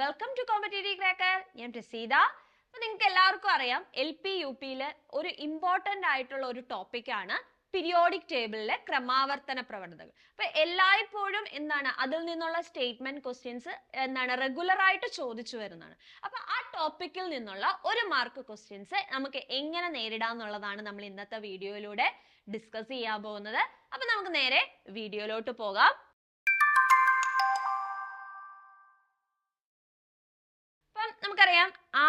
Welcome to competitive cracker ഞാൻ പ്രസീത. അപ്പൊ നിങ്ങൾക്ക് എല്ലാവർക്കും അറിയാം എൽ പി യു പിയിൽ ഒരു ഇമ്പോർട്ടന്റ് ആയിട്ടുള്ള ഒരു ടോപ്പിക്കാണ് പീരിയോഡിക് ടേബിളിലെ ക്രമാവർത്തന പ്രവണതകൾ. അപ്പൊ എല്ലായ്പ്പോഴും എന്താണ് അതിൽ നിന്നുള്ള സ്റ്റേറ്റ്മെന്റ് ക്വസ്റ്റ്യൻസ് എന്താണ് റെഗുലർ ആയിട്ട് ചോദിച്ചു വരുന്നതാണ്. അപ്പൊ ആ ടോപ്പിക്കിൽ നിന്നുള്ള ഒരു മാർക്ക് ക്വസ്റ്റ്യൻസ് നമുക്ക് എങ്ങനെ നേരിടാം എന്നുള്ളതാണ് നമ്മൾ ഇന്നത്തെ വീഡിയോയിലൂടെ ഡിസ്കസ് ചെയ്യാൻ പോകുന്നത്. അപ്പൊ നമുക്ക് നേരെ വീഡിയോയിലോട്ട് പോകാം.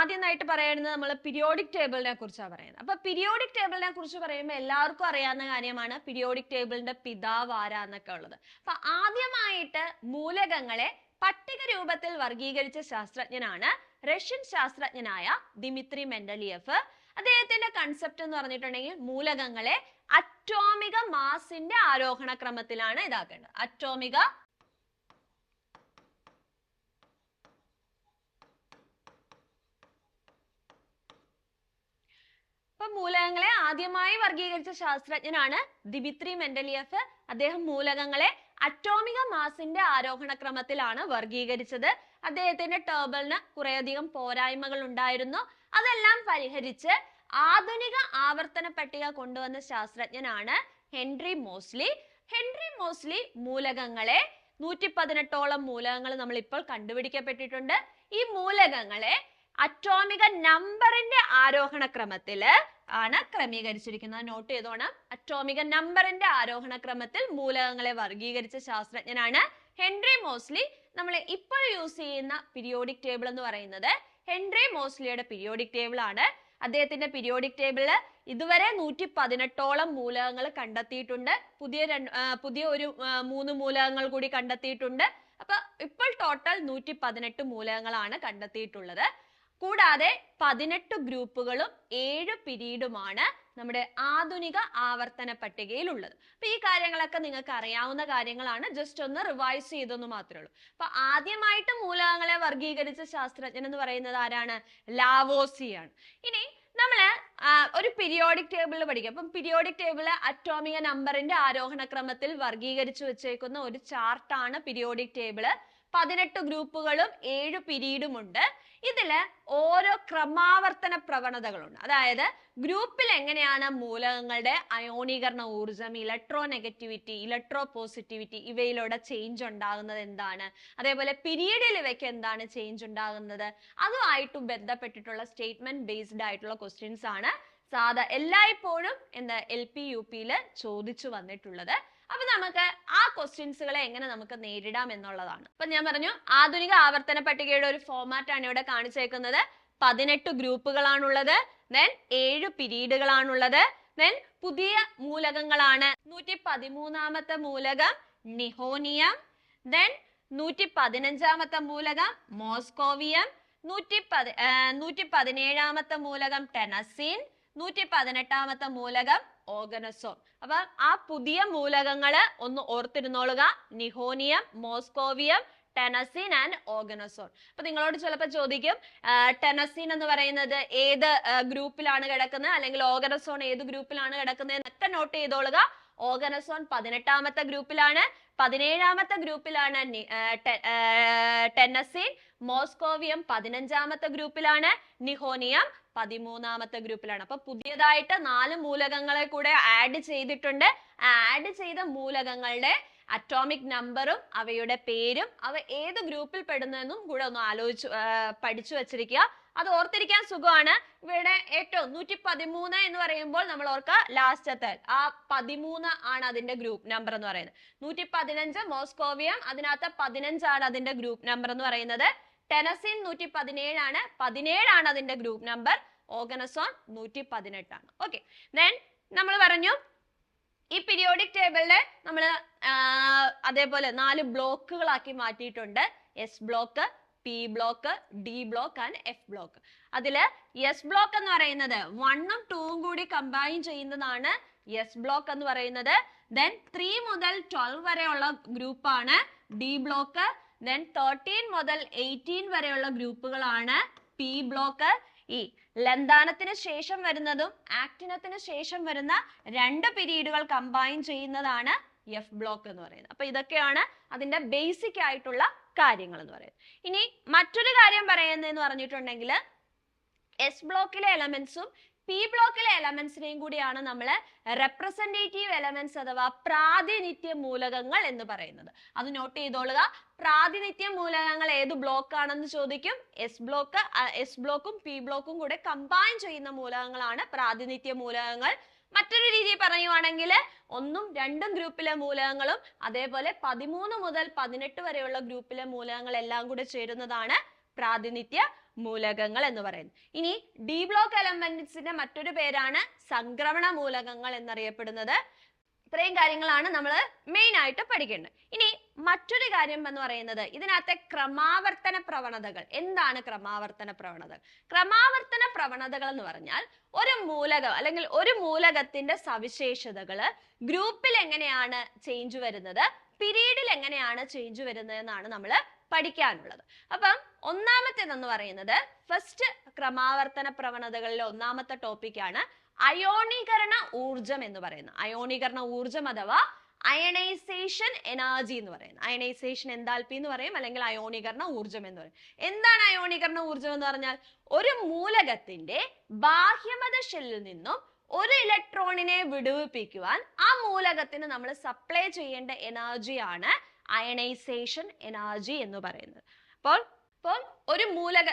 ആദ്യമായിട്ട് പറയുന്നത് നമ്മൾ പീരിയോഡിക് ടേബിളിനെ കുറിച്ചാണ് പറയുന്നത്. അപ്പൊ പീരിയോഡിക് ടേബിളിനെ കുറിച്ച് പറയുമ്പോൾ എല്ലാവർക്കും അറിയാവുന്ന കാര്യമാണ് പീരിയോഡിക് ടേബിളിന്റെ പിതാവ് ആരാന്നൊക്കെ ഉള്ളത്. അപ്പൊ ആദ്യമായിട്ട് മൂലകങ്ങളെ പട്ടിക രൂപത്തിൽ വർഗീകരിച്ച ശാസ്ത്രജ്ഞനാണ് റഷ്യൻ ശാസ്ത്രജ്ഞനായ ദിമിത്രി മെന്റലിയഫ്. അദ്ദേഹത്തിന്റെ കൺസെപ്റ്റ് എന്ന് പറഞ്ഞിട്ടുണ്ടെങ്കിൽ മൂലകങ്ങളെ അറ്റോമിക മാസിന്റെ ആരോഹണ ക്രമത്തിലാണ് ഇതാക്കേണ്ടത്. അറ്റോമിക ഇപ്പൊ മൂലകങ്ങളെ ആദ്യമായി വർഗീകരിച്ച ശാസ്ത്രജ്ഞനാണ് ദിമിത്രി മെന്റലിയഫ്. അദ്ദേഹം മൂലകങ്ങളെ അറ്റോമിക മാസിന്റെ ആരോഹണ ക്രമത്തിലാണ് വർഗീകരിച്ചത് അദ്ദേഹത്തിന്റെ ടേബിളിന് കുറേയധികം പോരായ്മകൾ ഉണ്ടായിരുന്നു. അതെല്ലാം പരിഹരിച്ച് ആധുനിക ആവർത്തന പട്ടിക കൊണ്ടുവന്ന ശാസ്ത്രജ്ഞനാണ് ഹെൻറി മോസ്ലി. ഹെൻറി മോസ്ലി മൂലകങ്ങളെ നൂറ്റി പതിനെട്ടോളം മൂലകങ്ങൾ നമ്മൾ ഇപ്പോൾ കണ്ടുപിടിക്കപ്പെട്ടിട്ടുണ്ട്. ഈ മൂലകങ്ങളെ അറ്റോമിക നമ്പറിന്റെ ആരോഹണ ക്രമത്തിൽ ആണ് ക്രമീകരിച്ചിരിക്കുന്നത്. നോട്ട് ചെയ്തോണം. അറ്റോമിക നമ്പറിന്റെ ആരോഹണ ക്രമത്തിൽ മൂലകങ്ങളെ വർഗീകരിച്ച ശാസ്ത്രജ്ഞനാണ് ഹെൻറി മോസ്ലി. നമ്മൾ ഇപ്പോൾ യൂസ് ചെയ്യുന്ന പീരിയോഡിക് ടേബിൾ എന്ന് പറയുന്നത് ഹെൻറി മോസ്ലിയുടെ പീരിയോഡിക് ടേബിൾ ആണ്. അദ്ദേഹത്തിന്റെ പീരിയോഡിക് ടേബിളിൽ ഇതുവരെ നൂറ്റി പതിനെട്ടോളം മൂലകങ്ങൾ കണ്ടെത്തിയിട്ടുണ്ട്. പുതിയ പുതിയ ഒരു മൂന്ന് മൂലകങ്ങൾ കൂടി കണ്ടെത്തിയിട്ടുണ്ട്. അപ്പൊ ഇപ്പോൾ ടോട്ടൽ നൂറ്റി പതിനെട്ട് മൂലകങ്ങളാണ് കണ്ടെത്തിയിട്ടുള്ളത്. കൂടാതെ പതിനെട്ട് ഗ്രൂപ്പുകളും ഏഴ് പിരീഡുമാണ് നമ്മുടെ ആധുനിക ആവർത്തന പട്ടികയിൽ ഉള്ളത് അപ്പൊ ഈ കാര്യങ്ങളൊക്കെ നിങ്ങൾക്ക് അറിയാവുന്ന കാര്യങ്ങളാണ്. ജസ്റ്റ് ഒന്ന് റിവൈസ് ചെയ്തെന്ന് മാത്രമേ ഉള്ളൂ. അപ്പൊ ആദ്യമായിട്ട് മൂലകങ്ങളെ വർഗീകരിച്ച ശാസ്ത്രജ്ഞൻ എന്ന് പറയുന്നത് ആരാണ്? ലാവോസിയാണ്. ഇനി നമ്മൾ ഒരു പീരിയോഡിക് ടേബിളിൽ പഠിക്കാം. അപ്പം പീരിയോഡിക് ടേബിൾ അറ്റോമിക നമ്പറിന്റെ ആരോഹണ ക്രമത്തിൽ വർഗീകരിച്ചു വെച്ചേക്കുന്ന ഒരു ചാർട്ടാണ് പീരിയോഡിക് ടേബിൾ പതിനെട്ട് ഗ്രൂപ്പുകളും ഏഴ് പിരീഡും ഉണ്ട്. ഇതിൽ ഓരോ ക്രമാവർത്തന പ്രവണതകളുണ്ട്. അതായത് ഗ്രൂപ്പിൽ എങ്ങനെയാണ് മൂലകങ്ങളുടെ അയോണീകരണ ഊർജം ഇലക്ട്രോ നെഗറ്റിവിറ്റി ഇലക്ട്രോ പോസിറ്റിവിറ്റി ഇവയിലൂടെ ചേഞ്ച് ഉണ്ടാകുന്നത് എന്താണ്? അതേപോലെ പീരീഡിൽ ഇവയ്ക്ക് എന്താണ് ചേഞ്ച് ഉണ്ടാകുന്നത്? അതുമായിട്ട് ബന്ധപ്പെട്ടിട്ടുള്ള സ്റ്റേറ്റ്മെന്റ് ബേസ്ഡ് ആയിട്ടുള്ള ക്വസ്റ്റ്യൻസ് ആണ് സാധാ എല്ലായ്പ്പോഴും എന്താ എൽ പി യു പിയിൽ ചോദിച്ചു വന്നിട്ടുള്ളത്. അപ്പൊ നമുക്ക് ആ ക്വസ്റ്റ്യൻസുകളെ എങ്ങനെ നമുക്ക് നേരിടാം എന്നുള്ളതാണ്. അപ്പൊ ഞാൻ പറഞ്ഞു ആധുനിക ആവർത്തന പട്ടികയുടെ ഒരു ഫോമാറ്റ് ആണ് ഇവിടെ കാണിച്ചേക്കുന്നത്. പതിനെട്ട് ഗ്രൂപ്പുകളാണുള്ളത്. ദെൻ ഏഴ് പിരീഡുകളാണുള്ളത്. ദെൻ പുതിയ മൂലകങ്ങളാണ്. നൂറ്റി പതിമൂന്നാമത്തെ മൂലകം നിഹോനിയം. ദെൻ നൂറ്റി പതിനഞ്ചാമത്തെ മൂലകം മോസ്കോവിയം. നൂറ്റി പതി നൂറ്റി പതിനേഴാമത്തെ മൂലകം ടെനസീൻ. നൂറ്റി പതിനെട്ടാമത്തെ മൂലകം ഓഗനസോൺ അപ്പൊ ആ പുതിയ മൂലകങ്ങൾ ഒന്ന് ഓർത്തിരുന്നോളുക. നിഹോനിയം മോസ്കോവിയം ടെനസിൻ ആൻഡ് ഓഗനസോൺ. അപ്പൊ നിങ്ങളോട് ചിലപ്പോൾ ചോദിക്കും ടെനസിൻ എന്ന് പറയുന്നത് ഏത് ഗ്രൂപ്പിലാണ് കിടക്കുന്നത്? അല്ലെങ്കിൽ ഓഗനസോൺ ഏത് ഗ്രൂപ്പിലാണ് കിടക്കുന്നത് എന്നൊക്കെ നോട്ട് ചെയ്തോളുക. ഓഗനസോൺ പതിനെട്ടാമത്തെ ഗ്രൂപ്പിലാണ്. പതിനേഴാമത്തെ ഗ്രൂപ്പിലാണ് ടെനസിൻ. മോസ്കോവിയം പതിനഞ്ചാമത്തെ ഗ്രൂപ്പിലാണ് നിഹോനിയം പതിമൂന്നാമത്തെ ഗ്രൂപ്പിലാണ്. അപ്പൊ പുതിയതായിട്ട് നാല് മൂലകങ്ങളെ കൂടെ ആഡ് ചെയ്തിട്ടുണ്ട്. ആഡ് ചെയ്ത മൂലകങ്ങളുടെ അറ്റോമിക് നമ്പറും അവയുടെ പേരും അവ ഏത് ഗ്രൂപ്പിൽ പെടുന്നതെന്നും കൂടെ ഒന്ന് ആലോചിച്ചു പഠിച്ചു വെച്ചിരിക്കുക. അത് ഓർത്തിരിക്കാൻ സുഖമാണ്. ഇവിടെ ഏറ്റവും നൂറ്റി പതിമൂന്ന് എന്ന് പറയുമ്പോൾ നമ്മൾ ഓർക്കുക ലാസ്റ്റത്തെ ആ പതിമൂന്ന് ആണ് അതിന്റെ ഗ്രൂപ്പ് നമ്പർ എന്ന് പറയുന്നത്. നൂറ്റി പതിനഞ്ച് മോസ്കോവിയം അതിനകത്ത് പതിനഞ്ചാണ് അതിന്റെ ഗ്രൂപ്പ് നമ്പർ എന്ന് പറയുന്നത്. ടെനസിൻ നൂറ്റി പതിനേഴാണ് പതിനേഴാണ് അതിന്റെ ഗ്രൂപ്പ് നമ്പർ ഓഗനസോൺ നൂറ്റി പതിനെട്ടാണ് ഓക്കെ ദെൻ നമ്മൾ പറഞ്ഞു ഈ പീരിയോഡിക് ടേബിളിൽ നമ്മൾ അതേപോലെ നാല് ബ്ലോക്കുകളാക്കി മാറ്റിയിട്ടുണ്ട്. S block P block D block and F block അതിൽ എസ് ബ്ലോക്ക് എന്ന് പറയുന്നത് വണ്ണും ടൂവും കൂടി കമ്പൈൻ ചെയ്യുന്നതാണ് എസ് ബ്ലോക്ക് എന്ന് പറയുന്നത്. ദെൻ ത്രീ മുതൽ ട്വൽവ് വരെയുള്ള ഗ്രൂപ്പാണ് ഡി ബ്ലോക്ക് ദെൻ തേർട്ടീൻ മുതൽ എയ്റ്റീൻ വരെയുള്ള ഗ്രൂപ്പുകളാണ് പി ബ്ലോക്ക് ഇ ലന്താനത്തിന് ശേഷം വരുന്നതും ആക്ടിനത്തിന് ശേഷം വരുന്ന രണ്ട് പിരീഡുകൾ കമ്പൈൻ ചെയ്യുന്നതാണ് എഫ് ബ്ലോക്ക് എന്ന് പറയുന്നത്. അപ്പൊ ഇതൊക്കെയാണ് അതിന്റെ ബേസിക് ആയിട്ടുള്ള കാര്യങ്ങൾ എന്ന് പറയുന്നത്. ഇനി മറ്റൊരു കാര്യം പറയുന്നതെന്ന് പറഞ്ഞിട്ടുണ്ടെങ്കിൽ എസ് ബ്ലോക്കിലെ എലമെന്റ്സും പി ബ്ലോക്കിലെ എലമെന്റ്സിനെയും കൂടിയാണ് നമ്മൾ റെപ്രസെന്റേറ്റീവ് എലമെന്റ്സ് അഥവാ പ്രാതിനിധ്യ മൂലകങ്ങൾ എന്ന് പറയുന്നത്. അത് നോട്ട് ചെയ്തോളുക. പ്രാതിനിധ്യ മൂലകങ്ങൾ ഏത് ബ്ലോക്ക് ആണെന്ന് ചോദിക്കും? എസ് ബ്ലോക്ക് എസ് ബ്ലോക്കും പി ബ്ലോക്കും കൂടെ കമ്പൈൻ ചെയ്യുന്ന മൂലകങ്ങളാണ് പ്രാതിനിധ്യ മൂലകങ്ങൾ. മറ്റൊരു രീതിയിൽ പറയുവാണെങ്കിൽ ഒന്നും രണ്ടും ഗ്രൂപ്പിലെ മൂലകങ്ങളും അതേപോലെ പതിമൂന്ന് മുതൽ പതിനെട്ട് വരെയുള്ള ഗ്രൂപ്പിലെ മൂലകങ്ങൾ എല്ലാം കൂടെ ചേരുന്നതാണ് പ്രാതിനിധ്യ മൂലകങ്ങൾ എന്ന് പറയുന്നത്. ഇനി ഡി ബ്ലോക്ക് എലമെന്റ്സിന്റെ മറ്റൊരു പേരാണ് സംക്രമണ മൂലകങ്ങൾ എന്നറിയപ്പെടുന്നത്. ഇത്രയും കാര്യങ്ങളാണ് നമ്മൾ മെയിൻ ആയിട്ട് പഠിക്കേണ്ടത്. ഇനി മറ്റൊരു കാര്യം എന്ന് പറയുന്നത് ഇതിനകത്തെ ക്രമാവർത്തന പ്രവണതകൾ. എന്താണ് ക്രമാവർത്തന പ്രവണതകൾ? ക്രമാവർത്തന പ്രവണതകൾ എന്ന് പറഞ്ഞാൽ ഒരു മൂലകം അല്ലെങ്കിൽ ഒരു മൂലകത്തിന്റെ സവിശേഷതകൾ ഗ്രൂപ്പിൽ എങ്ങനെയാണ് ചേഞ്ച് വരുന്നത്? പിരീഡിൽ എങ്ങനെയാണ് ചേഞ്ച് വരുന്നത് എന്നാണ് നമ്മൾ പഠിക്കാനുള്ളത്. അപ്പം ഒന്നാമത്തേതെന്ന് പറയുന്നത് ഫസ്റ്റ് ക്രമാവർത്തന പ്രവണതകളിലെ ഒന്നാമത്തെ ടോപ്പിക്കാണ് അയോണീകരണ ഊർജം എന്ന് പറയുന്നത്. അയോണീകരണ ഊർജം അഥവാ അയണൈസേഷൻ എനർജി എന്ന് പറയുന്നത്. അയണൈസേഷൻ എന്താൽപി എന്ന് പറയും അല്ലെങ്കിൽ അയോണീകരണ ഊർജം എന്ന് പറയും. എന്താണ് അയോണീകരണ ഊർജം എന്ന് പറഞ്ഞാൽ? ഒരു മൂലകത്തിന്റെ ബാഹ്യമത ഷെല്ലിൽ നിന്നും ഒരു ഇലക്ട്രോണിനെ വിടുവിപ്പിക്കുവാൻ ആ മൂലകത്തിന് നമ്മൾ സപ്ലൈ ചെയ്യേണ്ട എനർജിയാണ് അയണൈസേഷൻ എനർജി എന്ന് പറയുന്നത്. അപ്പോൾ അപ്പോൾ ഒരു മൂലക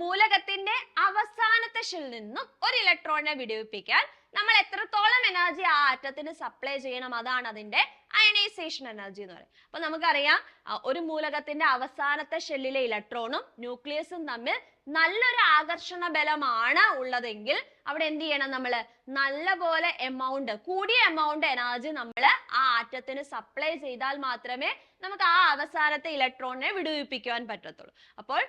മൂലകത്തിന്റെ അവസാനത്തെ ഷെൽ നിന്നും ഒരു ഇലക്ട്രോണിനെ വിടുവിപ്പിക്കാൻ നമ്മൾ എത്രത്തോളം എനർജി ആ ആറ്റത്തിന് സപ്ലൈ ചെയ്യണം? അതാണ് അതിന്റെ അയണൈസേഷൻ എനർജി എന്ന് പറയുന്നത് അപ്പൊ നമുക്കറിയാം ഒരു മൂലകത്തിന്റെ അവസാനത്തെ ഷെല്ലിലെ ഇലക്ട്രോണും ന്യൂക്ലിയസും തമ്മിൽ നല്ലൊരു ആകർഷണ ബലമാണ് ഉള്ളതെങ്കിൽ അവിടെ എന്ത് ചെയ്യണം നമ്മൾ? നല്ലപോലെ എമൗണ്ട് കൂടിയ എമൗണ്ട് എനർജി നമ്മൾ ആ ആറ്റത്തിന് സപ്ലൈ ചെയ്താൽ മാത്രമേ നമുക്ക് ആ അവസാനത്തെ ഇലക്ട്രോണിനെ വിടുവിപ്പിക്കുവാൻ പറ്റത്തുള്ളൂ. അപ്പോൾ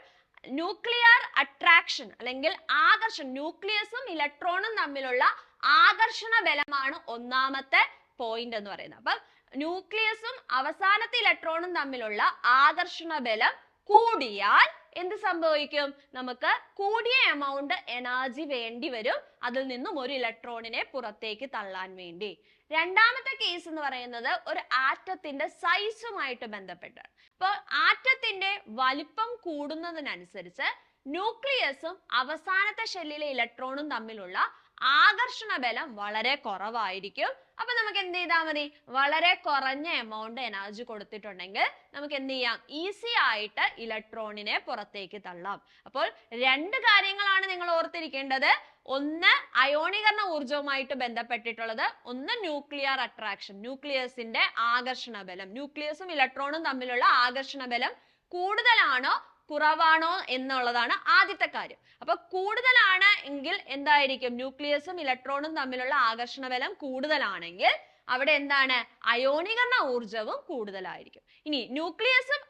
ന്യൂക്ലിയർ അട്രാക്ഷൻ അല്ലെങ്കിൽ ആകർഷണം ന്യൂക്ലിയസും ഇലക്ട്രോണും തമ്മിലുള്ള ആകർഷണ ബലമാണ് ഒന്നാമത്തെ പോയിന്റ് എന്ന് പറയുന്നത്. അപ്പം ന്യൂക്ലിയസും അവസാനത്തെ ഇലക്ട്രോണും തമ്മിലുള്ള ആകർഷണ ബലം കൂടിയാൽ എന്ത് സംഭവിക്കും? നമുക്ക് കൂടിയ എമൗണ്ട് എനർജി വേണ്ടി വരും. അതിൽ നിന്നും ഒരു ഇലക്ട്രോണിനെ പുറത്തേക്ക് തള്ളാൻ വേണ്ടി. രണ്ടാമത്തെ കേസ് എന്ന് പറയുന്നത് ഒരു ആറ്റത്തിന്റെ സൈസുമായിട്ട് ബന്ധപ്പെട്ടാണ് അപ്പോൾ ആറ്റത്തിന്റെ വലിപ്പം കൂടുന്നതിനനുസരിച്ച് ന്യൂക്ലിയസും അവസാനത്തെ ഷെല്ലിലെ ഇലക്ട്രോണും തമ്മിലുള്ള ആകർഷണ ബലം വളരെ കുറവായിരിക്കും. അപ്പൊ നമുക്ക് എന്ത് ചെയ്താൽ മതി? വളരെ കുറഞ്ഞ എമൗണ്ട് എനർജി കൊടുത്തിട്ടുണ്ടെങ്കിൽ നമുക്ക് എന്ത് ചെയ്യാം ഈസി ആയിട്ട് ഇലക്ട്രോണിനെ പുറത്തേക്ക് തള്ളാം. അപ്പോൾ രണ്ട് കാര്യങ്ങളാണ് നിങ്ങൾ ഓർത്തിരിക്കേണ്ടത്. ഒന്ന് അയോണീകരണ ഊർജവുമായിട്ട് ബന്ധപ്പെട്ടിട്ടുള്ളത്. ഒന്ന് ന്യൂക്ലിയർ അട്രാക്ഷൻ ന്യൂക്ലിയസിന്റെ ആകർഷണ ബലം. ന്യൂക്ലിയസും ഇലക്ട്രോണും തമ്മിലുള്ള ആകർഷണ ബലം കൂടുതലാണോ കുറവാണോ എന്നുള്ളതാണ് ആദ്യത്തെ കാര്യം. അപ്പൊ കൂടുതലാണ് എങ്കിൽ എന്തായിരിക്കും? ന്യൂക്ലിയസും ഇലക്ട്രോണും തമ്മിലുള്ള ആകർഷണ ബലം കൂടുതലാണെങ്കിൽ അവിടെ എന്താണ്? അയോണീകരണ ഊർജവും കൂടുതലായിരിക്കും. ഇനി ന്യൂക്ലിയസും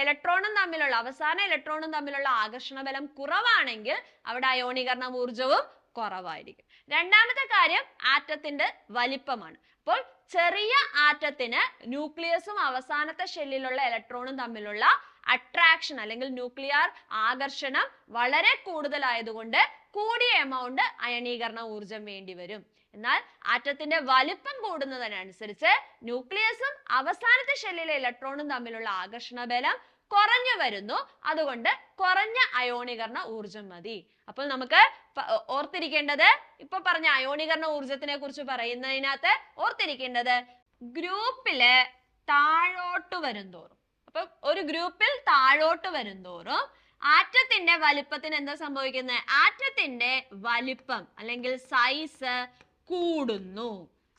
ഇലക്ട്രോണും തമ്മിലുള്ള അവസാന ഇലക്ട്രോണും തമ്മിലുള്ള ആകർഷണ ബലം കുറവാണെങ്കിൽ അവിടെ അയോണീകരണ ഊർജവും കുറവായിരിക്കും. രണ്ടാമത്തെ കാര്യം ആറ്റത്തിന്റെ വലിപ്പമാണ്. അപ്പോൾ ചെറിയ ആറ്റത്തിന് ന്യൂക്ലിയസും അവസാനത്തെ ഷെല്ലിലുള്ള ഇലക്ട്രോണും തമ്മിലുള്ള അട്രാക്ഷൻ അല്ലെങ്കിൽ ന്യൂക്ലിയർ ആകർഷണം വളരെ കൂടുതലായതുകൊണ്ട് കൂടിയ എമൗണ്ട് അയണീകരണ ഊർജം വേണ്ടി വരും. എന്നാൽ ആറ്റത്തിന്റെ വലിപ്പം കൂടുന്നതിനനുസരിച്ച് ന്യൂക്ലിയസും അവസാനത്തെ ഷെല്ലിലെ ഇലക്ട്രോണും തമ്മിലുള്ള ആകർഷണ ബലം കുറഞ്ഞു വരുന്നു. അതുകൊണ്ട് കുറഞ്ഞ അയോണീകരണ ഊർജം മതി. അപ്പോൾ നമുക്ക് ഓർത്തിരിക്കേണ്ടത് ഇപ്പൊ പറഞ്ഞ അയോണീകരണ ഊർജത്തിനെ കുറിച്ച് പറയുന്നതിനകത്ത് ഓർത്തിരിക്കേണ്ടത് ഗ്രൂപ്പിൽ താഴോട്ട് വരുംതോറും അപ്പൊ ഒരു ഗ്രൂപ്പിൽ താഴോട്ട് വരുന്തോറും ആറ്റത്തിന്റെ വലിപ്പത്തിന് എന്താ സംഭവിക്കുന്നത് ആറ്റത്തിന്റെ വലിപ്പം അല്ലെങ്കിൽ സൈസ് കൂടുന്നു.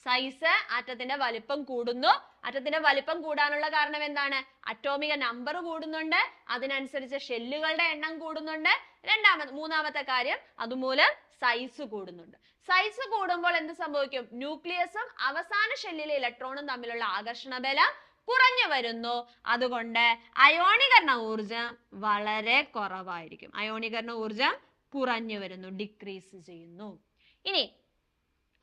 സൈസ് ആറ്റത്തിന്റെ വലിപ്പം കൂടുന്നു. ആറ്റത്തിന്റെ വലിപ്പം കൂടാനുള്ള കാരണം എന്താണ്? അറ്റോമിക നമ്പർ കൂടുന്നുണ്ട്. അതിനനുസരിച്ച് ഷെല്ലുകളുടെ എണ്ണം കൂടുന്നുണ്ട്. രണ്ടാമത് മൂന്നാമത്തെ കാര്യം അതുമൂലം സൈസ് കൂടുന്നുണ്ട്. സൈസ് കൂടുമ്പോൾ എന്ത് സംഭവിക്കും? ന്യൂക്ലിയസും അവസാന ഷെല്ലിലെ ഇലക്ട്രോണും തമ്മിലുള്ള ആകർഷണ ബലം കുറഞ്ഞു വരുന്നു. അതുകൊണ്ട് അയോണീകരണ ഊർജം വളരെ കുറവായിരിക്കും. അയോണീകരണ ഊർജം കുറഞ്ഞു വരുന്നു ഡിക്രീസ് ചെയ്യുന്നു. ഇനി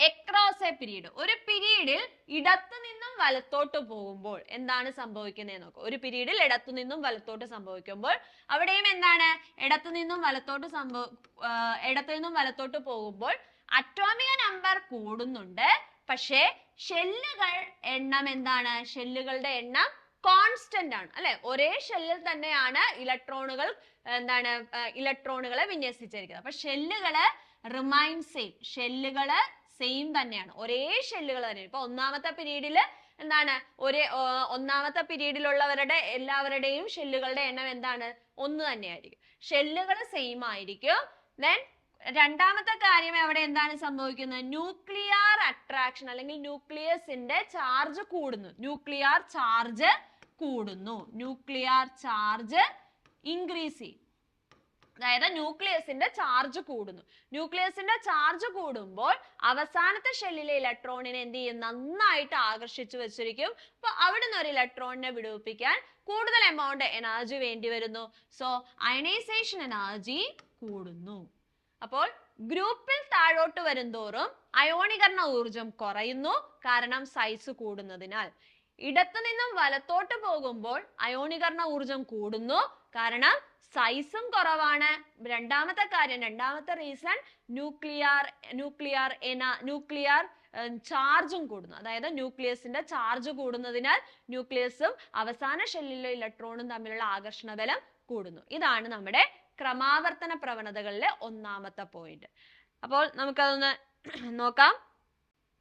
എക്രോസ് എ പീരീഡ് ഒരു പീരീഡിൽ ഇടത്തു നിന്നും വലത്തോട്ട് പോകുമ്പോൾ എന്താണ് സംഭവിക്കുന്നത് നോക്ക്. ഒരു പീരീഡിൽ ഇടത്തു നിന്നും വലത്തോട്ട് സംഭവിക്കുമ്പോൾ അവിടെയും എന്താണ്? ഇടത്തു നിന്നും വലത്തോട്ട് സംഭവ ഇടത്തു നിന്നും വലത്തോട്ട് പോകുമ്പോൾ അറ്റോമിക നമ്പർ കൂടുന്നുണ്ട്. പക്ഷേ ഷെല്ലുകൾ എണ്ണം എന്താണ്? ഷെല്ലുകളുടെ എണ്ണം കോൺസ്റ്റന്റ് ആണ്. അല്ലെ? ഒരേ ഷെല്ലിൽ തന്നെയാണ് ഇലക്ട്രോണുകൾ എന്താണ് ഇലക്ട്രോണുകളെ വിന്യസിച്ചിരിക്കുന്നത്. അപ്പൊ ഷെല്ലുകൾ റിമൈൻ സെയിം ഷെല്ലുകൾ സെയിം തന്നെയാണ്. ഒരേ ഷെല്ലുകൾ തന്നെയാണ്. ഇപ്പൊ ഒന്നാമത്തെ പീരീഡിൽ എന്താണ്? ഒരേ ഒന്നാമത്തെ പീരീഡിലുള്ളവരുടെ എല്ലാവരുടെയും ഷെല്ലുകളുടെ എണ്ണം എന്താണ്? ഒന്ന് തന്നെയായിരിക്കും. ഷെല്ലുകൾ സെയിം ആയിരിക്കും. ദെൻ രണ്ടാമത്തെ കാര്യം അവിടെ എന്താണ് സംഭവിക്കുന്നത്? ന്യൂക്ലിയർ അട്രാക്ഷൻ അല്ലെങ്കിൽ ന്യൂക്ലിയസിന്റെ ചാർജ് കൂടുന്നു. ന്യൂക്ലിയർ ചാർജ് കൂടുന്നു. ന്യൂക്ലിയർ ചാർജ് ഇൻക്രീസ് ചെയ്യും. അതായത് ന്യൂക്ലിയസിന്റെ ചാർജ് കൂടുന്നു. ന്യൂക്ലിയസിന്റെ ചാർജ് കൂടുമ്പോൾ അവസാനത്തെ ഷെല്ലിലെ ഇലക്ട്രോണിനെ എന്ത് ചെയ്യും? നന്നായിട്ട് ആകർഷിച്ചു വെച്ചിരിക്കും. അപ്പൊ അവിടുന്ന് ഒരു ഇലക്ട്രോണിനെ വിടുവിപ്പിക്കാൻ കൂടുതൽ എമൗണ്ട് എനർജി വേണ്ടി വരുന്നു. സോ അയണൈസേഷൻ എനർജി കൂടുന്നു. അപ്പോൾ ഗ്രൂപ്പിൽ താഴോട്ട് വരുംതോറും അയോണീകരണ ഊർജം കുറയുന്നു കാരണം സൈസ് കൂടുന്നതിനാൽ. ഇടത്തു നിന്നും വലത്തോട്ട് പോകുമ്പോൾ അയോണീകരണ ഊർജം കൂടുന്നു കാരണം സൈസും കുറവാണ്. രണ്ടാമത്തെ കാര്യം രണ്ടാമത്തെ റീസൺ ന്യൂക്ലിയർ ന്യൂക്ലിയർ എന ന്യൂക്ലിയർ ചാർജും കൂടുന്നു. അതായത് ന്യൂക്ലിയസിന്റെ ചാർജ് കൂടുന്നതിനാൽ ന്യൂക്ലിയസും അവസാന ഷെല്ലിലെ ഇലക്ട്രോണും തമ്മിലുള്ള ആകർഷണ ബലം കൂടുന്നു. ഇതാണ് നമ്മുടെ ക്രമാവർത്തന പ്രവണതകളിലെ ഒന്നാമത്തെ പോയിന്റ് അപ്പോൾ നമുക്കതൊന്ന് നോക്കാം.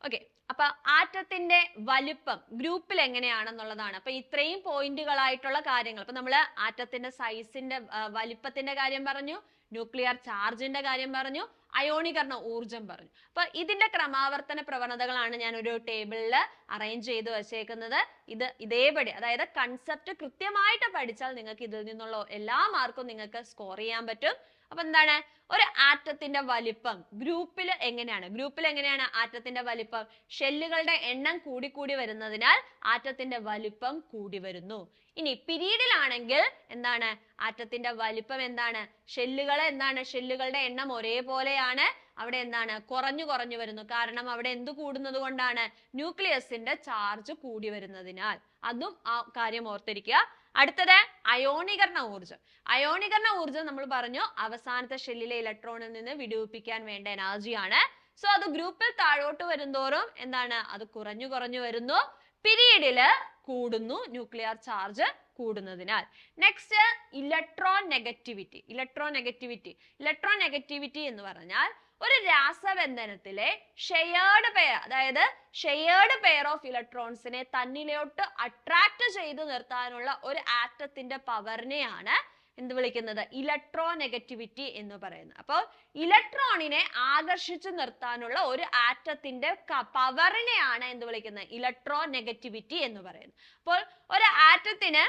ഓക്കെ അപ്പൊ ആറ്റത്തിന്റെ വലിപ്പം ഗ്രൂപ്പിൽ എങ്ങനെയാണെന്നുള്ളതാണ്. അപ്പൊ ഇത്രയും പോയിന്റുകളായിട്ടുള്ള കാര്യങ്ങൾ. അപ്പൊ നമ്മൾ ആറ്റത്തിന്റെ സൈസിന്റെ വലിപ്പത്തിന്റെ കാര്യം പറഞ്ഞു ന്യൂക്ലിയർ ചാർജിന്റെ കാര്യം പറഞ്ഞു അയോണീകരണ ഊർജം പറഞ്ഞു. അപ്പൊ ഇതിന്റെ ക്രമാവർത്തന പ്രവണതകളാണ് ഞാൻ ഒരു ടേബിളിൽ അറേഞ്ച് ചെയ്ത് വെച്ചേക്കുന്നത്. ഇത് ഇതേപടി അതായത് കൺസെപ്റ്റ് കൃത്യമായിട്ട് പഠിച്ചാൽ നിങ്ങൾക്ക് ഇതിൽ നിന്നുള്ള എല്ലാ മാർക്കും നിങ്ങൾക്ക് സ്കോർ ചെയ്യാൻ പറ്റും. അപ്പൊ എന്താണ്? ഒരു ആറ്റത്തിന്റെ വലിപ്പം ഗ്രൂപ്പിൽ എങ്ങനെയാണ്? ഗ്രൂപ്പിൽ എങ്ങനെയാണ് ആറ്റത്തിന്റെ വലിപ്പം? ഷെല്ലുകളുടെ എണ്ണം കൂടി കൂടി വരുന്നതിനാൽ ആറ്റത്തിന്റെ വലിപ്പം കൂടി വരുന്നു. ഇനി പിരീഡിലാണെങ്കിൽ എന്താണ്? ആറ്റത്തിന്റെ വലിപ്പം എന്താണ്? ഷെല്ലുകൾ എന്താണ്? ഷെല്ലുകളുടെ എണ്ണം ഒരേപോലെയാണ്. അവിടെ എന്താണ്? കുറഞ്ഞു കുറഞ്ഞു വരുന്നു. കാരണം അവിടെ എന്ത് കൂടുന്നത് കൊണ്ടാണ്? ന്യൂക്ലിയസിന്റെ ചാർജ് കൂടി വരുന്നതിനാൽ. അതും ആ കാര്യം ഓർത്തിരിക്കുക. അടുത്തത് അയോണീകരണ ഊർജം അയോണീകരണ ഊർജം നമ്മൾ പറഞ്ഞു അവസാനത്തെ ഷെല്ലിലെ ഇലക്ട്രോണിൽ നിന്ന് വിടുവിപ്പിക്കാൻ വേണ്ട എനർജിയാണ് സോ അത് ഗ്രൂപ്പിൽ താഴോട്ട് വരുന്തോറും എന്താണ്? അത് കുറഞ്ഞു കുറഞ്ഞു വരുന്നു. പിരീഡിൽ കൂടുന്നു ന്യൂക്ലിയർ ചാർജ് കൂടുന്നതിനാൽ. Next electron negativity electron negativity electron negativity എന്ന് പറഞ്ഞാൽ ഒരു രാസബന്ധനത്തിലെ ഷെയേർഡ് പെയർ അതായത് ഷെയേർഡ് പെയർ ഓഫ് ഇലക്ട്രോൺസിനെ തന്നിലോട്ട് അട്രാക്ട് ചെയ്ത് നിർത്താനുള്ള ഒരു ആറ്റത്തിന്റെ പവറിനെയാണ് എന്ത് വിളിക്കുന്നത്? ഇലക്ട്രോ നെഗറ്റിവിറ്റി എന്ന് പറയുന്നത്. അപ്പോൾ ഇലക്ട്രോണിനെ ആകർഷിച്ചു നിർത്താനുള്ള ഒരു ആറ്റത്തിന്റെ പവറിനെയാണ് എന്ത് വിളിക്കുന്നത്? ഇലക്ട്രോ നെഗറ്റിവിറ്റി എന്ന് പറയുന്നത്. അപ്പോൾ ഒരു ആറ്റത്തിന്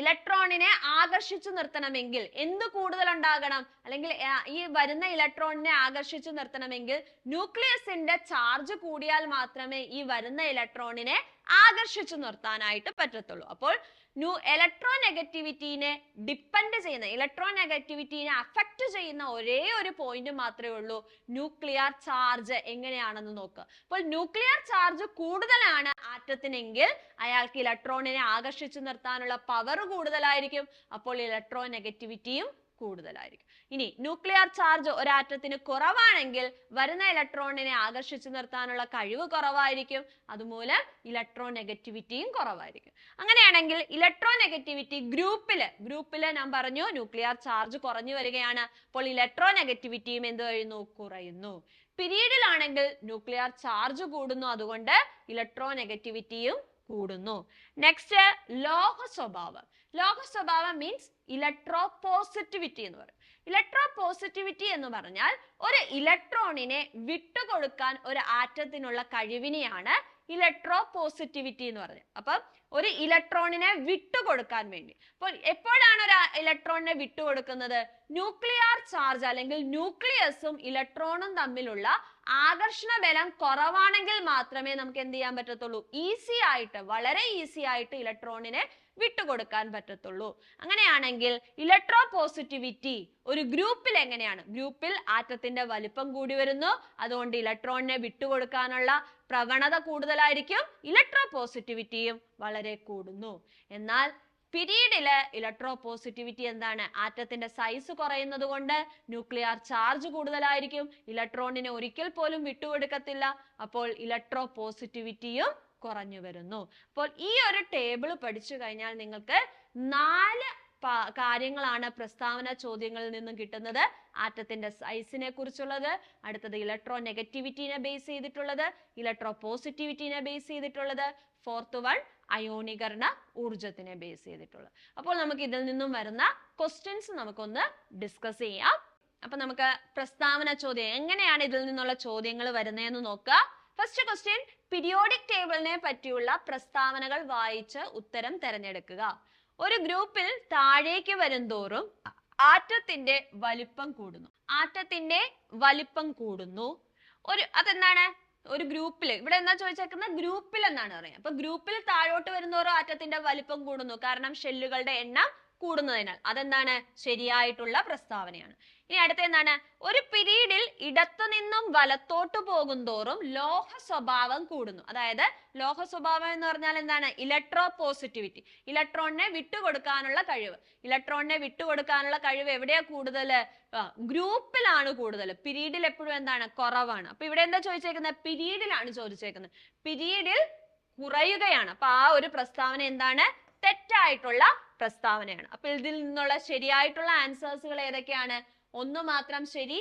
ഇലക്ട്രോണിനെ ആകർഷിച്ചു നിർത്തണമെങ്കിൽ എന്ത് കൂടുതൽ ഉണ്ടാകണം അല്ലെങ്കിൽ ഈ വരുന്ന ഇലക്ട്രോണിനെ ആകർഷിച്ചു നിർത്തണമെങ്കിൽ ന്യൂക്ലിയസിന്റെ ചാർജ് കൂടിയാൽ മാത്രമേ ഈ വരുന്ന ഇലക്ട്രോണിനെ ആകർഷിച്ചു നിർത്താനായിട്ട് പറ്റത്തുള്ളൂ. അപ്പോൾ ന്യൂ ഇലക്ട്രോ നെഗറ്റിവിറ്റീനെ ഡിപ്പെൻഡ് ചെയ്യുന്ന ഇലക്ട്രോ നെഗറ്റിവിറ്റീനെ അഫക്റ്റ് ചെയ്യുന്ന ഒരേ ഒരു പോയിന്റ് മാത്രമേ ഉള്ളൂ. ന്യൂക്ലിയർ ചാർജ് എങ്ങനെയാണെന്ന് നോക്കുക അപ്പോൾ ന്യൂക്ലിയർ ചാർജ് കൂടുതലാണ് ആറ്റത്തിനെങ്കിൽ അയാൾക്ക് ഇലക്ട്രോണിനെ ആകർഷിച്ചു നിർത്താനുള്ള പവർ കൂടുതലായിരിക്കും. അപ്പോൾ ഇലക്ട്രോ നെഗറ്റിവിറ്റിയും കൂടുതലായിരിക്കും. ഇനി ന്യൂക്ലിയർ ചാർജ് ഒരു ആറ്റത്തിന് കുറവാണെങ്കിൽ വരുന്ന ഇലക്ട്രോണിനെ ആകർഷിച്ചു നിർത്താനുള്ള കഴിവ് കുറവായിരിക്കും. അതുമൂലം ഇലക്ട്രോ നെഗറ്റിവിറ്റിയും കുറവായിരിക്കും. അങ്ങനെയാണെങ്കിൽ ഇലക്ട്രോ നെഗറ്റിവിറ്റി ഗ്രൂപ്പിൽ ഗ്രൂപ്പിൽ ഞാൻ പറഞ്ഞു ന്യൂക്ലിയർ ചാർജ് കുറഞ്ഞു വരികയാണ്. അപ്പോൾ ഇലക്ട്രോ നെഗറ്റിവിറ്റിയും എന്ത് കഴിയുന്നു കുറയുന്നു. പിരീഡിലാണെങ്കിൽ ന്യൂക്ലിയർ ചാർജ് കൂടുന്നു. അതുകൊണ്ട് ഇലക്ട്രോ നെഗറ്റിവിറ്റിയും കൂടുന്നു. നെക്സ്റ്റ് ലോഹ സ്വഭാവം ലോഹ സ്വഭാവം മീൻസ് ഇലക്ട്രോ പോസിറ്റിവിറ്റി എന്ന് പറയും. ഇലക്ട്രോ പോസിറ്റിവിറ്റി എന്ന് പറഞ്ഞാൽ ഒരു ഇലക്ട്രോണിനെ വിട്ടുകൊടുക്കാൻ ഒരു ആറ്റത്തിനുള്ള കഴിവിനെയാണ് ഇലക്ട്രോ പോസിറ്റിവിറ്റി എന്ന് പറഞ്ഞു. അപ്പം ഒരു ഇലക്ട്രോണിനെ വിട്ടുകൊടുക്കാൻ വേണ്ടി. അപ്പോൾ എപ്പോഴാണ് ഒരു ഇലക്ട്രോണിനെ വിട്ടുകൊടുക്കുന്നത്? ന്യൂക്ലിയർ ചാർജ് അല്ലെങ്കിൽ ന്യൂക്ലിയസും ഇലക്ട്രോണും തമ്മിലുള്ള ആകർഷണ ബലം കുറവാണെങ്കിൽ മാത്രമേ നമുക്ക് എന്ത് ചെയ്യാൻ പറ്റത്തുള്ളൂ? ഈസി ആയിട്ട് വളരെ ഈസി ആയിട്ട് ഇലക്ട്രോണിനെ വിട്ടുകൊടുക്കാൻ പറ്റത്തുള്ളൂ. അങ്ങനെയാണെങ്കിൽ ഇലക്ട്രോ പോസിറ്റിവിറ്റി ഒരു ഗ്രൂപ്പിൽ എങ്ങനെയാണ്? ഗ്രൂപ്പിൽ ആറ്റത്തിന്റെ വലിപ്പം കൂടി വരുന്നു. അതുകൊണ്ട് ഇലക്ട്രോണിനെ വിട്ടുകൊടുക്കാനുള്ള പ്രവണത കൂടുതലായിരിക്കും. ഇലക്ട്രോ പോസിറ്റിവിറ്റിയും വളരെ കൂടുന്നു. എന്നാൽ പിരീഡിൽ ഇലക്ട്രോ പോസിറ്റിവിറ്റി എന്താണ്? ആറ്റത്തിന്റെ സൈസ് കുറയുന്നത് കൊണ്ട് ന്യൂക്ലിയർ ചാർജ് കൂടുതലായിരിക്കും. ഇലക്ട്രോണിനെ ഒരിക്കൽ പോലും വിട്ടുകൊടുക്കത്തില്ല. അപ്പോൾ ഇലക്ട്രോ പോസിറ്റിവിറ്റിയും കുറഞ്ഞു വരുന്നു. അപ്പോൾ ഈ ഒരു ടേബിൾ പഠിച്ചു കഴിഞ്ഞാൽ നിങ്ങൾക്ക് നാല് കാര്യങ്ങളാണ് പ്രസ്താവന ചോദ്യങ്ങളിൽ നിന്നും കിട്ടുന്നത്. ആറ്റത്തിന്റെ സൈസിനെ കുറിച്ചുള്ളത് അടുത്തത് ഇലക്ട്രോ നെഗറ്റിവിറ്റിനെ ബേസ് ചെയ്തിട്ടുള്ളത് ഇലക്ട്രോ പോസിറ്റിവിറ്റിനെ ബേസ് ചെയ്തിട്ടുള്ളത് ഫോർത്ത് വൺ അയോണീകരണ ഊർജത്തിനെ ബേസ് ചെയ്തിട്ടുള്ളത്. അപ്പോൾ നമുക്ക് ഇതിൽ നിന്നും വരുന്ന ക്വസ്റ്റ്യൻസ് നമുക്കൊന്ന് ഡിസ്കസ് ചെയ്യാം. അപ്പൊ നമുക്ക് പ്രസ്താവന ചോദ്യം എങ്ങനെയാണ് ഇതിൽ നിന്നുള്ള ചോദ്യങ്ങൾ വരുന്നതെന്ന് നോക്കുക ഫസ്റ്റ് ക്വസ്റ്റ്യൻ പിരിയോഡിക് ടേബിളിനെ പറ്റിയുള്ള പ്രസ്താവനകൾ വായിച്ച് ഉത്തരം തിരഞ്ഞെടുക്കുക. ഒരു ഗ്രൂപ്പിൽ താഴേക്ക് വരുംതോറും ആറ്റത്തിന്റെ വലിപ്പം കൂടുന്നു. ആറ്റത്തിന്റെ വലിപ്പം കൂടുന്നു. ഒരു അതെന്താണ്? ഒരു ഗ്രൂപ്പിൽ ഇവിടെ എന്താ ചോദിച്ചേക്കുന്നത്? ഗ്രൂപ്പിൽ എന്നാണ് പറയുന്നത്. അപ്പൊ ഗ്രൂപ്പിൽ താഴോട്ട് വരുന്നോറും ആറ്റത്തിന്റെ വലിപ്പം കൂടുന്നു. കാരണം ഷെല്ലുകളുടെ എണ്ണം കൂടുന്നതിനാൽ അതെന്താണ്? ശരിയായിട്ടുള്ള പ്രസ്താവനയാണ്. ഇനി അടുത്ത എന്താണ് ഒരു പിരീഡിൽ ഇടത്തു നിന്നും വലത്തോട്ട് പോകുന്തോറും ലോഹ സ്വഭാവം കൂടുന്നു. അതായത് ലോഹ സ്വഭാവം എന്ന് പറഞ്ഞാൽ എന്താണ്? ഇലക്ട്രോ പോസിറ്റിവിറ്റി ഇലക്ട്രോണിനെ വിട്ടുകൊടുക്കാനുള്ള കഴിവ്. ഇലക്ട്രോണിനെ വിട്ടുകൊടുക്കാനുള്ള കഴിവ് എവിടെയാ കൂടുതൽ? ഗ്രൂപ്പിലാണ് കൂടുതൽ. പിരീഡിൽ എപ്പോഴും എന്താണ്? കുറവാണ്. അപ്പൊ ഇവിടെ എന്താ ചോദിച്ചേക്കുന്നത്? പിരീഡിലാണ് ചോദിച്ചേക്കുന്നത്. പിരീഡിൽ കുറയുകയാണ്. അപ്പൊ ആ ഒരു പ്രസ്താവന എന്താണ്? തെറ്റായിട്ടുള്ള പ്രസ്താവനയാണ്. അപ്പൊ ഇതിൽ നിന്നുള്ള ശരിയായിട്ടുള്ള ആൻസേഴ്സുകൾ ഏതൊക്കെയാണ്? ഒന്ന് മാത്രം ശരി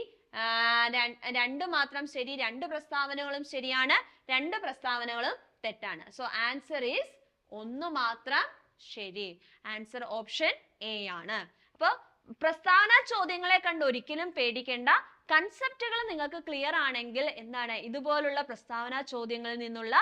രണ്ട് മാത്രം ശരി രണ്ട് പ്രസ്താവനകളും ശരിയാണ് രണ്ട് പ്രസ്താവനകളും തെറ്റാണ്. സോ ആൻസർ ഈസ് ഒന്ന് മാത്രം ശരി. ആൻസർ ഓപ്ഷൻ എ ആണ്. അപ്പോൾ പ്രസ്താവന ചോദ്യങ്ങളെ കണ്ട് ഒരിക്കലും പേടിക്കേണ്ട. കൺസെപ്റ്റുകൾ നിങ്ങൾക്ക് ക്ലിയർ ആണെങ്കിൽ എന്താണ്? ഇതുപോലുള്ള പ്രസ്താവന ചോദ്യങ്ങളിൽ നിന്നുള്ള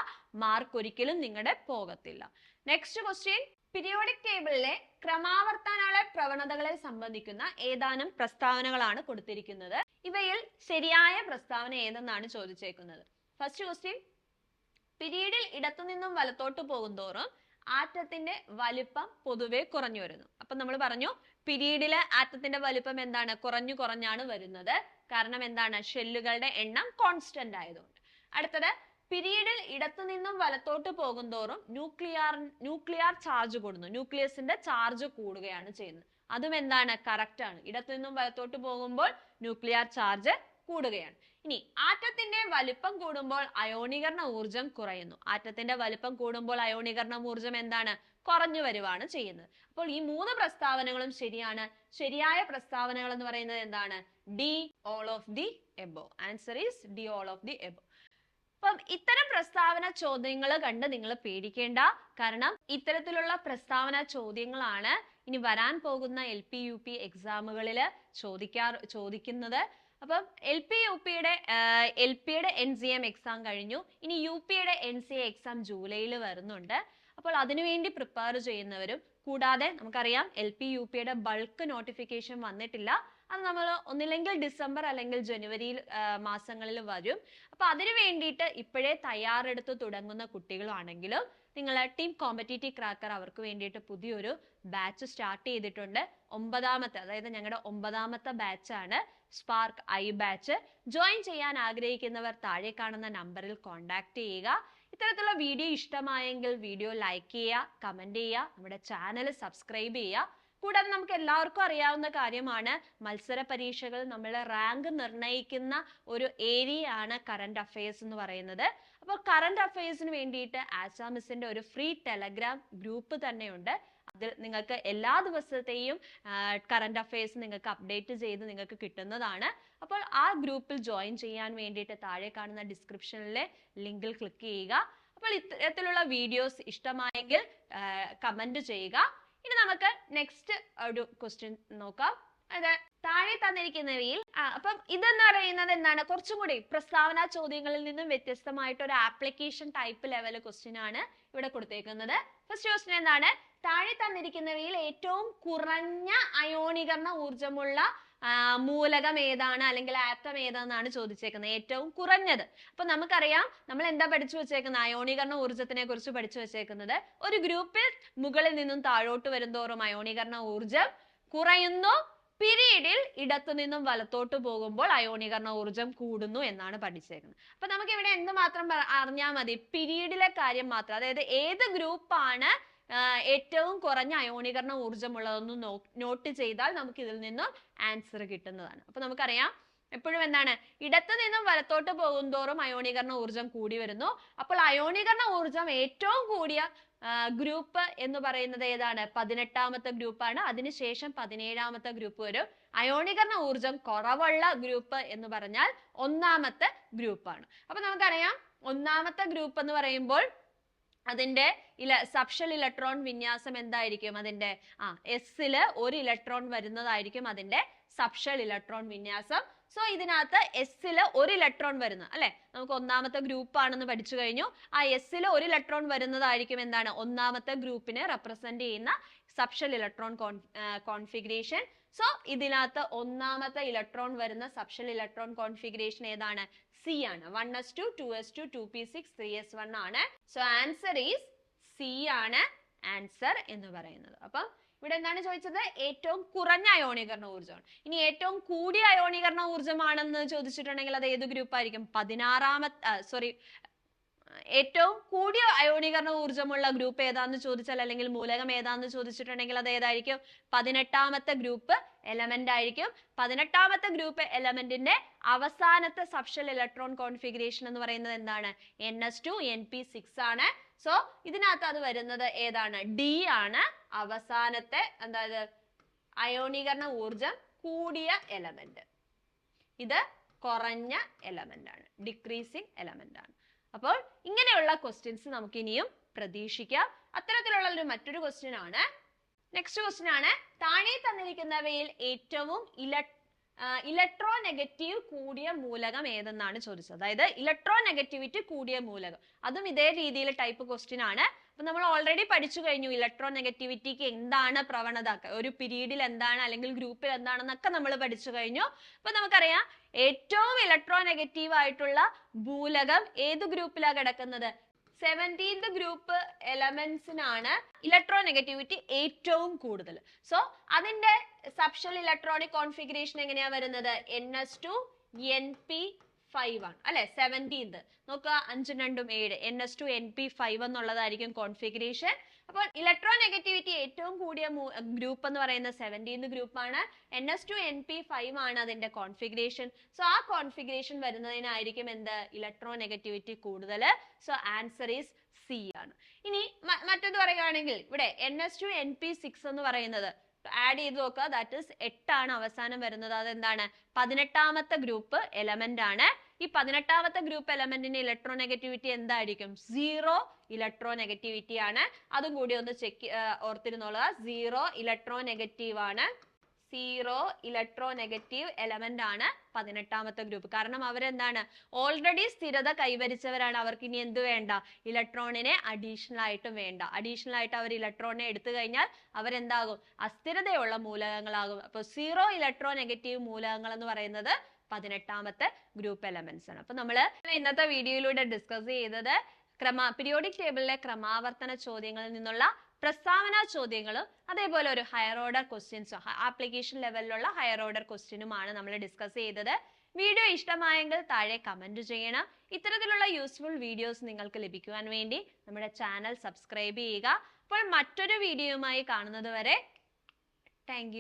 മാർക്ക് ഒരിക്കലും നിങ്ങളുടെ പോകത്തില്ല. നെക്സ്റ്റ് ക്വസ്റ്റ്യൻ പീരിയോഡിക് ടേബിളിലെ ക്രമാവർത്തനാള പ്രവണതകളെ സംബന്ധിക്കുന്ന ഏതാനും പ്രസ്താവനകളാണ് കൊടുത്തിരിക്കുന്നത്. ഇവയിൽ ശരിയായ പ്രസ്താവന ഏതെന്നാണ് ചോദിച്ചേക്കുന്നത്. ഫസ്റ്റ് ക്വസ്റ്റ്യൻ പിരീഡിൽ ഇടത്തുനിന്നും വലത്തോട്ട് പോകുന്തോറും ആറ്റത്തിന്റെ വലിപ്പം പൊതുവെ കുറഞ്ഞു വരുന്നു. അപ്പൊ നമ്മൾ പറഞ്ഞു പിരീഡിൽ ആറ്റത്തിന്റെ വലിപ്പം എന്താണ്? കുറഞ്ഞു കുറഞ്ഞാണ് വരുന്നത്. കാരണം എന്താണ്? ഷെല്ലുകളുടെ എണ്ണം കോൺസ്റ്റന്റ് ആയതുകൊണ്ട്. അടുത്തത് പിരീഡിൽ ഇടത്തുനിന്നും വലത്തോട്ട് പോകുന്തോറും ന്യൂക്ലിയർ ന്യൂക്ലിയർ ചാർജ് കൂടുന്നു. ന്യൂക്ലിയസിന്റെ ചാർജ് കൂടുകയാണ് ചെയ്യുന്നത്. അതും എന്താണ്? കറക്റ്റ് ആണ്. ഇടത്തുനിന്നും വലത്തോട്ട് പോകുമ്പോൾ ന്യൂക്ലിയർ ചാർജ് കൂടുകയാണ്. ഇനി ആറ്റത്തിന്റെ വലിപ്പം കൂടുമ്പോൾ അയോണീകരണ ഊർജം കുറയുന്നു. ആറ്റത്തിന്റെ വലിപ്പം കൂടുമ്പോൾ അയോണീകരണ ഊർജം എന്താണ്? കുറഞ്ഞു വരുവാണ് ചെയ്യുന്നത്. അപ്പോൾ ഈ മൂന്ന് പ്രസ്താവനകളും ശരിയാണ്. ശരിയായ പ്രസ്താവനകൾ എന്ന് പറയുന്നത് എന്താണ്? D all of the above answer is D all of the above അപ്പം ഇത്തരം പ്രസ്താവന ചോദ്യങ്ങൾ കണ്ട് നിങ്ങൾ പേടിക്കേണ്ട. കാരണം ഇത്തരത്തിലുള്ള പ്രസ്താവന ചോദ്യങ്ങളാണ് ഇനി വരാൻ പോകുന്ന എൽ പി യു പി എക്സാമുകളിൽ ചോദിക്കാർ ചോദിക്കുന്നത്. അപ്പം എൽ പി യു പിയുടെ എൽ പിയുടെ എൻ സി എം എക്സാം കഴിഞ്ഞു. ഇനി യു പിയുടെ എൻ സി എ എക്സാം ജൂലൈയിൽ വരുന്നുണ്ട്. അപ്പോൾ അതിനുവേണ്ടി പ്രിപ്പയർ ചെയ്യുന്നവരും കൂടാതെ നമുക്കറിയാം എൽ പി യു പിയുടെ ബൾക്ക് നോട്ടിഫിക്കേഷൻ വന്നിട്ടില്ല. അത് നമ്മൾ ഒന്നില്ലെങ്കിൽ ഡിസംബർ അല്ലെങ്കിൽ ജനുവരിയിൽ മാസങ്ങളിൽ വരും. അപ്പൊ അതിനു വേണ്ടിയിട്ട് ഇപ്പോഴേ തയ്യാറെടുത്ത് തുടങ്ങുന്ന കുട്ടികളാണെങ്കിലും നിങ്ങൾ ടീം കോമ്പറ്റീറ്റീവ് ക്രാക്കർ അവർക്ക് വേണ്ടിയിട്ട് പുതിയൊരു ബാച്ച് സ്റ്റാർട്ട് ചെയ്തിട്ടുണ്ട്. ഒമ്പതാമത്തെ അതായത് ഞങ്ങളുടെ ഒമ്പതാമത്തെ ബാച്ചാണ് സ്പാർക്ക് ഐ ബാച്ച്. ജോയിൻ ചെയ്യാൻ ആഗ്രഹിക്കുന്നവർ താഴെ കാണുന്ന നമ്പറിൽ കോൺടാക്ട് ചെയ്യുക. ഇത്തരത്തിലുള്ള വീഡിയോ ഇഷ്ടമായെങ്കിൽ വീഡിയോ ലൈക്ക് ചെയ്യുക കമന്റ് ചെയ്യുക നമ്മുടെ ചാനൽ സബ്സ്ക്രൈബ് ചെയ്യുക. കൂടാതെ നമുക്ക് എല്ലാവർക്കും അറിയാവുന്ന കാര്യമാണ് മത്സര പരീക്ഷകൾ നമ്മളെ റാങ്ക് നിർണയിക്കുന്ന ഒരു ഏരിയ ആണ് കറണ്ട് അഫയേഴ്സ് എന്ന് പറയുന്നത്. അപ്പോൾ കറണ്ട് അഫയേഴ്സിന് വേണ്ടിയിട്ട് ആസാമിസിന്റെ ഒരു ഫ്രീ ടെലഗ്രാം ഗ്രൂപ്പ് തന്നെയുണ്ട്. അതിൽ നിങ്ങൾക്ക് എല്ലാ ദിവസത്തെയും കറണ്ട് അഫയേഴ്സ് നിങ്ങൾക്ക് അപ്ഡേറ്റ് ചെയ്ത് നിങ്ങൾക്ക് കിട്ടുന്നതാണ്. അപ്പോൾ ആ ഗ്രൂപ്പിൽ ജോയിൻ ചെയ്യാൻ വേണ്ടിയിട്ട് താഴെ കാണുന്ന ഡിസ്ക്രിപ്ഷനിലെ ലിങ്കിൽ ക്ലിക്ക് ചെയ്യുക. അപ്പോൾ ഇത്തരത്തിലുള്ള വീഡിയോസ് ഇഷ്ടമായെങ്കിൽ കമന്റ് ചെയ്യുക. ഇനി നമുക്ക് നെക്സ്റ്റ് ഒരു ക്വസ്റ്റ്യൻ നോക്കാം. അത് താഴെ തന്നിരിക്കുന്നവയിൽ അപ്പം ഇതെന്ന് പറയുന്നത് എന്താണ്? കുറച്ചും കൂടി പ്രസ്താവന ചോദ്യങ്ങളിൽ നിന്നും വ്യത്യസ്തമായിട്ട് ഒരു ആപ്ലിക്കേഷൻ ടൈപ്പ് ലെവൽ ക്വസ്റ്റ്യൻ ആണ് ഇവിടെ കൊടുത്തേക്കുന്നത്. ഫസ്റ്റ് ക്വസ്റ്റ്യൻ എന്താണ്? താഴെ തന്നിരിക്കുന്നവയിൽ ഏറ്റവും കുറഞ്ഞ അയോണീകരണ ഊർജമുള്ള മൂലകം ഏതാണ് അല്ലെങ്കിൽ ആറ്റം ഏതാണെന്നാണ് ചോദിച്ചേക്കുന്നത്. ഏറ്റവും കുറഞ്ഞത്. അപ്പൊ നമുക്കറിയാം നമ്മൾ എന്താ പഠിച്ചു വെച്ചേക്കുന്നത്? അയോണീകരണ ഊർജത്തിനെ കുറിച്ച് പഠിച്ചു വെച്ചേക്കുന്നത്. ഒരു ഗ്രൂപ്പിൽ മുകളിൽ നിന്നും താഴോട്ട് വരുന്തോറും അയോണീകരണ ഊർജം കുറയുന്നു. പിരീഡിൽ ഇടത്തു നിന്നും വലത്തോട്ട് പോകുമ്പോൾ അയോണീകരണ ഊർജം കൂടുന്നു എന്നാണ് പഠിച്ചേക്കുന്നത്. അപ്പൊ നമുക്ക് ഇവിടെ എന്ത് മാത്രം അറിഞ്ഞാൽ മതി? പിരീഡിലെ കാര്യം മാത്രം. അതായത് ഏത് ഗ്രൂപ്പാണ് ഏറ്റവും കുറഞ്ഞ അയോണീകരണ ഊർജമുള്ളതൊന്ന് നോട്ട് ചെയ്താൽ നമുക്ക് ഇതിൽ നിന്ന് ആൻസർ കിട്ടുന്നതാണ്. അപ്പൊ നമുക്കറിയാം എപ്പോഴും എന്താണ് ഇടത്തു നിന്നും വലത്തോട്ട് പോകുന്തോറും അയോണീകരണ ഊർജം കൂടി വരുന്നു. അപ്പോൾ അയോണീകരണ ഊർജം ഏറ്റവും കൂടിയ ഗ്രൂപ്പ് എന്ന് പറയുന്നത് ഏതാണ്? പതിനെട്ടാമത്തെ ഗ്രൂപ്പാണ് അതിനുശേഷം പതിനേഴാമത്തെ ഗ്രൂപ്പ് വരും. അയോണീകരണ ഊർജം കുറവുള്ള ഗ്രൂപ്പ് എന്ന് പറഞ്ഞാൽ ഒന്നാമത്തെ ഗ്രൂപ്പാണ് അപ്പൊ നമുക്കറിയാം ഒന്നാമത്തെ ഗ്രൂപ്പ് എന്ന് പറയുമ്പോൾ അതിന്റെ ഇല സബ്ഷൽ ഇലക്ട്രോൺ വിന്യാസം എന്തായിരിക്കും? അതിന്റെ ആ എസിൽ ഒരു ഇലക്ട്രോൺ വരുന്നതായിരിക്കും അതിന്റെ സബ്ഷൽ ഇലക്ട്രോൺ വിന്യാസം. സോ ഇതിനകത്ത് എസിൽ ഒരു ഇലക്ട്രോൺ വരുന്നു അല്ലെ? നമുക്ക് ഒന്നാമത്തെ ഗ്രൂപ്പ് ആണെന്ന് പഠിച്ചു കഴിഞ്ഞു. ആ എസിൽ ഒരു ഇലക്ട്രോൺ വരുന്നതായിരിക്കും എന്താണ്? ഒന്നാമത്തെ ഗ്രൂപ്പിനെ റെപ്രസെന്റ് ചെയ്യുന്ന സബ്ഷൽ ഇലക്ട്രോൺ കോൺഫിഗറേഷൻ സോ ഇതിനകത്ത് ഒന്നാമത്തെ ഇലക്ട്രോൺ വരുന്ന സബ്ഷൽ ഇലക്ട്രോൺ കോൺഫിഗറേഷൻ ഏതാണ്? സി ആണ്. One S two two S two two P six three S one ആണ്. സോ ആൻസർ ഈസ് സി ആണ് ആൻസർ എന്ന് പറയുന്നത്. അപ്പം ഇവിടെ എന്താണ് ചോദിച്ചത്? ഏറ്റവും കുറഞ്ഞ അയോണീകരണ ഊർജമാണ്. ഇനി ഏറ്റവും കൂടിയ അയോണീകരണ ഊർജമാണെന്ന് ചോദിച്ചിട്ടുണ്ടെങ്കിൽ അത് ഏത് ഗ്രൂപ്പ് ആയിരിക്കും? പതിനാറാമത്തെ സോറി ഏറ്റവും കൂടിയ അയോണീകരണ ഊർജമുള്ള ഗ്രൂപ്പ് ഏതാന്ന് ചോദിച്ചാൽ അല്ലെങ്കിൽ മൂലകം ഏതാന്ന് ചോദിച്ചിട്ടുണ്ടെങ്കിൽ അത് ഏതായിരിക്കും? പതിനെട്ടാമത്തെ ഗ്രൂപ്പ് എലമെന്റ് ആയിരിക്കും. പതിനെട്ടാമത്തെ ഗ്രൂപ്പ് എലമെന്റിന്റെ അവസാനത്തെ സബ്ഷൽ ഇലക്ട്രോൺ കോൺഫിഗറേഷൻ എന്ന് പറയുന്നത് എന്താണ്? N S two N P six ആണ്. സോ ഇതിനകത്ത് അത് വരുന്നത് ഏതാണ്? ഡി ആണ്. അവസാനത്തെ അതായത് അയോണീകരണ ഊർജം കൂടിയ എലമെന്റ് ഇത് കുറഞ്ഞ എലമെന്റ് ആണ്. ഡിക്രീസിങ് എലമെന്റ് ആണ്. അപ്പോൾ ഇങ്ങനെയുള്ള ക്വസ്റ്റ്യൻസ് നമുക്ക് ഇനിയും പ്രതീക്ഷിക്കാം. അത്തരത്തിലുള്ള ഒരു മറ്റൊരു ക്വസ്റ്റ്യൻ ആണ്. നെക്സ്റ്റ് ക്വസ്റ്റ്യൻ ആണ്. താഴെ തന്നിരിക്കുന്നവയിൽ ഏറ്റവും ഇല ഇലക്ട്രോ നെഗറ്റീവ് കൂടിയ മൂലകം ഏതെന്നാണ് ചോദിച്ചത്. അതായത് ഇലക്ട്രോ നെഗറ്റിവിറ്റി കൂടിയ മൂലകം. അതും ഇതേ രീതിയിൽ ടൈപ്പ് ക്വസ്റ്റ്യൻ ആണ്. അപ്പൊ നമ്മൾ ഓൾറെഡി പഠിച്ചു കഴിഞ്ഞു ഇലക്ട്രോ നെഗറ്റിവിറ്റിക്ക് എന്താണ് പ്രവണത? ഒരു പീരീഡിൽ എന്താണ്? അല്ലെങ്കിൽ ഗ്രൂപ്പിൽ എന്താണെന്നൊക്കെ നമ്മൾ പഠിച്ചു കഴിഞ്ഞു. അപ്പൊ നമുക്കറിയാം ഏറ്റവും ഇലക്ട്രോ നെഗറ്റീവ് ആയിട്ടുള്ള മൂലകം ഏത് ഗ്രൂപ്പിലാണ് കിടക്കുന്നത്? സെവന്റീൻത് ഗ്രൂപ്പ് എലമെന്റ്സിനാണ് ഇലക്ട്രോ നെഗറ്റിവിറ്റി ഏറ്റവും കൂടുതൽ. സോ അതിന്റെ സബ്ഷൽ ഇലക്ട്രോണിക് കോൺഫിഗറേഷൻ എങ്ങനെയാ വരുന്നത്? N S two N P five ആണ്. അല്ലെ? സെവന്റീൻത് നോക്കുക അഞ്ചും രണ്ടും ഏഴ്. N S two N P five എന്നുള്ളതായിരിക്കും കോൺഫിഗറേഷൻ അപ്പോൾ ഇലക്ട്രോ നെഗറ്റിവിറ്റി ഏറ്റവും കൂടിയ ഗ്രൂപ്പ് എന്ന് പറയുന്ന സെവന്റീൻത് ഗ്രൂപ്പാണ് N S two N P five ആണ് അതിന്റെ കോൺഫിഗറേഷൻ സോ ആ കോൺഫിഗറേഷൻ വരുന്നതിനായിരിക്കും എന്ത്? ഇലക്ട്രോ നെഗറ്റിവിറ്റി കൂടുതൽ. സോ ആൻസർ ഈസ് സി ആണ്. ഇനി മറ്റൊന്ന് പറയുകയാണെങ്കിൽ ഇവിടെ N S two N P six എന്ന് പറയുന്നത് ആഡ് ചെയ്ത് നോക്കുക. ദാറ്റ് ഇസ് എട്ടാണ് അവസാനം വരുന്നത്. അതെന്താണ്? പതിനെട്ടാമത്തെ ഗ്രൂപ്പ് എലമെന്റ് ആണ്. ഈ പതിനെട്ടാമത്തെ ഗ്രൂപ്പ് എലമെന്റിന്റെ ഇലക്ട്രോ നെഗറ്റിവിറ്റി എന്തായിരിക്കും? സീറോ ഇലക്ട്രോ നെഗറ്റിവിറ്റി ആണ്. അതും കൂടി ഒന്ന് ചെക്ക് ഓർത്തിരുന്നോളുക. സീറോ ഇലക്ട്രോ നെഗറ്റീവ് ആണ്. സീറോ ഇലക്ട്രോ നെഗറ്റീവ് എലമെന്റ് ആണ് പതിനെട്ടാമത്തെ ഗ്രൂപ്പ്. കാരണം അവരെന്താണ്? ഓൾറെഡി സ്ഥിരത കൈവരിച്ചവരാണ്. അവർക്ക് ഇനി എന്ത് വേണ്ട? ഇലക്ട്രോണിനെ അഡീഷണൽ ആയിട്ടും വേണ്ട. അഡീഷണൽ ആയിട്ട് അവർ ഇലക്ട്രോണിനെ എടുത്തു കഴിഞ്ഞാൽ അവരെന്താകും? അസ്ഥിരതയുള്ള മൂലകങ്ങളാകും. അപ്പോൾ സീറോ ഇലക്ട്രോ നെഗറ്റീവ് മൂലകങ്ങൾ എന്ന് പറയുന്നത് പതിനെട്ടാമത്തെ ഗ്രൂപ്പ് എലമെന്റ്സ് ആണ്. അപ്പൊ നമ്മൾ ഇന്നത്തെ വീഡിയോയിലൂടെ ഡിസ്കസ് ചെയ്തത് ക്രമ പീരിയോഡിക് ടേബിളിലെ ക്രമാവർത്തന ചോദ്യങ്ങളിൽ നിന്നുള്ള പ്രസ്താവന ചോദ്യങ്ങളും അതേപോലെ ഒരു ഹയർ ഓർഡർ ക്വസ്റ്റ്യൻസും ആപ്ലിക്കേഷൻ ലെവലിലുള്ള ഹയർ ഓർഡർ ക്വസ്റ്റ്യനുമാണ് നമ്മൾ ഡിസ്കസ് ചെയ്തത്. വീഡിയോ ഇഷ്ടമായെങ്കിൽ താഴെ കമന്റ് ചെയ്യണം. ഇത്തരത്തിലുള്ള യൂസ്ഫുൾ വീഡിയോസ് നിങ്ങൾക്ക് ലഭിക്കുവാൻ വേണ്ടി നമ്മുടെ ചാനൽ സബ്സ്ക്രൈബ് ചെയ്യുക. അപ്പോൾ മറ്റൊരു വീഡിയോയുമായി കാണുന്നത് വരെ താങ്ക്